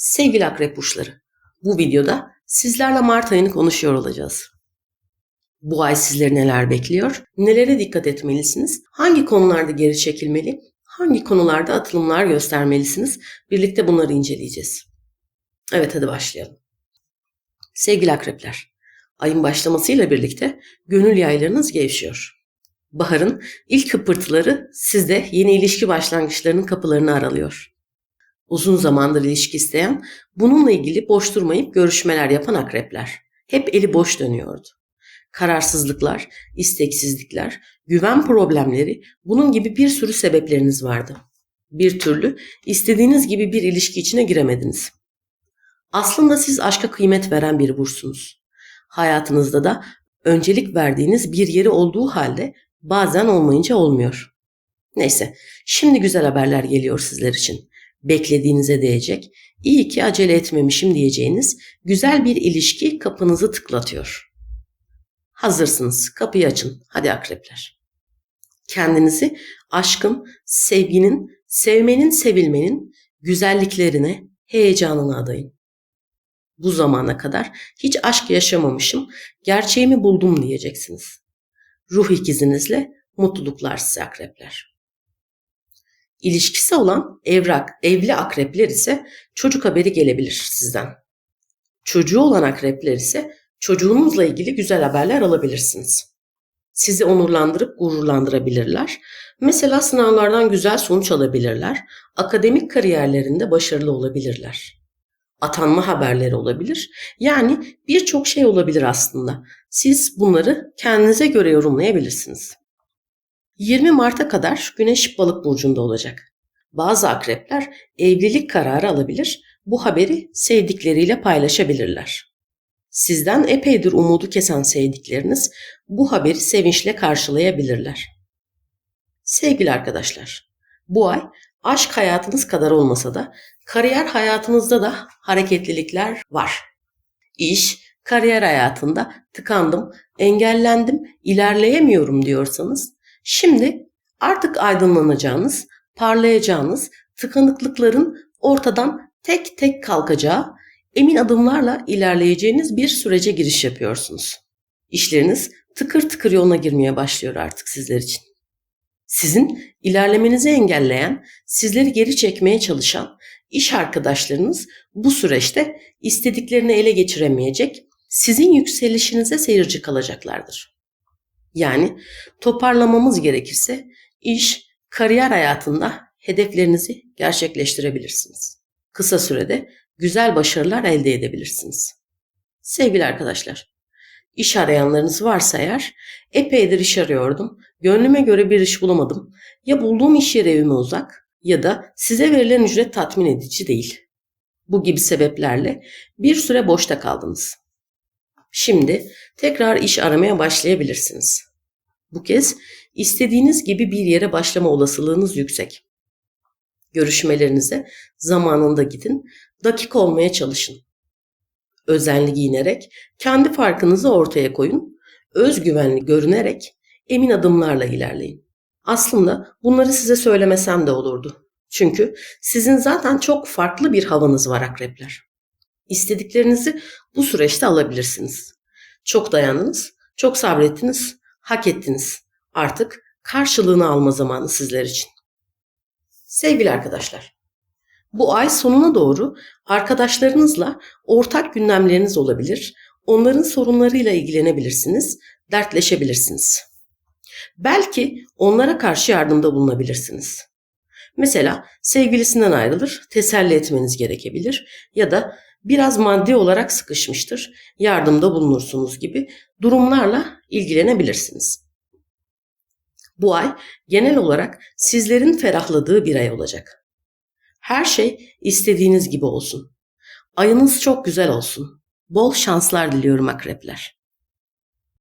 Sevgili akrep burçları, bu videoda sizlerle Mart ayını konuşuyor olacağız. Bu ay sizleri neler bekliyor? Nelere dikkat etmelisiniz? Hangi konularda geri çekilmeli? Hangi konularda atılımlar göstermelisiniz? Birlikte bunları inceleyeceğiz. Evet hadi başlayalım. Sevgili akrepler, ayın başlamasıyla birlikte gönül yaylarınız gevşiyor. Baharın ilk kıpırtıları sizde yeni ilişki başlangıçlarının kapılarını aralıyor uzun zamandır ilişki isteyen, bununla ilgili boş durmayıp görüşmeler yapan akrepler. Hep eli boş dönüyordu. Kararsızlıklar, isteksizlikler, güven problemleri, bunun gibi bir sürü sebepleriniz vardı. Bir türlü istediğiniz gibi bir ilişki içine giremediniz. Aslında siz aşka kıymet veren bir bursunuz. Hayatınızda da öncelik verdiğiniz bir yeri olduğu halde bazen olmayınca olmuyor. Neyse, şimdi güzel haberler geliyor sizler için beklediğinize değecek, iyi ki acele etmemişim diyeceğiniz güzel bir ilişki kapınızı tıklatıyor. Hazırsınız, kapıyı açın. Hadi akrepler. Kendinizi aşkın, sevginin, sevmenin, sevilmenin güzelliklerine, heyecanına adayın. Bu zamana kadar hiç aşk yaşamamışım, gerçeğimi buldum diyeceksiniz. Ruh ikizinizle mutluluklar size akrepler. İlişkisi olan evrak, evli akrepler ise çocuk haberi gelebilir sizden. Çocuğu olan akrepler ise çocuğunuzla ilgili güzel haberler alabilirsiniz. Sizi onurlandırıp gururlandırabilirler. Mesela sınavlardan güzel sonuç alabilirler. Akademik kariyerlerinde başarılı olabilirler. Atanma haberleri olabilir. Yani birçok şey olabilir aslında. Siz bunları kendinize göre yorumlayabilirsiniz. 20 Mart'a kadar Güneş Balık burcunda olacak. Bazı akrepler evlilik kararı alabilir, bu haberi sevdikleriyle paylaşabilirler. Sizden epeydir umudu kesen sevdikleriniz bu haberi sevinçle karşılayabilirler. Sevgili arkadaşlar, bu ay aşk hayatınız kadar olmasa da kariyer hayatınızda da hareketlilikler var. İş, kariyer hayatında tıkandım, engellendim, ilerleyemiyorum diyorsanız Şimdi artık aydınlanacağınız, parlayacağınız, tıkanıklıkların ortadan tek tek kalkacağı, emin adımlarla ilerleyeceğiniz bir sürece giriş yapıyorsunuz. İşleriniz tıkır tıkır yoluna girmeye başlıyor artık sizler için. Sizin ilerlemenizi engelleyen, sizleri geri çekmeye çalışan iş arkadaşlarınız bu süreçte istediklerini ele geçiremeyecek, sizin yükselişinize seyirci kalacaklardır. Yani toparlamamız gerekirse iş, kariyer hayatında hedeflerinizi gerçekleştirebilirsiniz. Kısa sürede güzel başarılar elde edebilirsiniz. Sevgili arkadaşlar, iş arayanlarınız varsa eğer epeydir iş arıyordum. Gönlüme göre bir iş bulamadım. Ya bulduğum iş yeri evime uzak ya da size verilen ücret tatmin edici değil. Bu gibi sebeplerle bir süre boşta kaldınız. Şimdi tekrar iş aramaya başlayabilirsiniz. Bu kez istediğiniz gibi bir yere başlama olasılığınız yüksek. Görüşmelerinize zamanında gidin, dakik olmaya çalışın. Özenli giyinerek kendi farkınızı ortaya koyun, özgüvenli görünerek emin adımlarla ilerleyin. Aslında bunları size söylemesem de olurdu. Çünkü sizin zaten çok farklı bir havanız var akrepler. İstediklerinizi bu süreçte alabilirsiniz. Çok dayandınız, çok sabrettiniz, hak ettiniz. Artık karşılığını alma zamanı sizler için. Sevgili arkadaşlar, bu ay sonuna doğru arkadaşlarınızla ortak gündemleriniz olabilir. Onların sorunlarıyla ilgilenebilirsiniz, dertleşebilirsiniz. Belki onlara karşı yardımda bulunabilirsiniz. Mesela sevgilisinden ayrılır, teselli etmeniz gerekebilir ya da biraz maddi olarak sıkışmıştır, yardımda bulunursunuz gibi durumlarla ilgilenebilirsiniz. Bu ay genel olarak sizlerin ferahladığı bir ay olacak. Her şey istediğiniz gibi olsun. Ayınız çok güzel olsun. Bol şanslar diliyorum akrepler.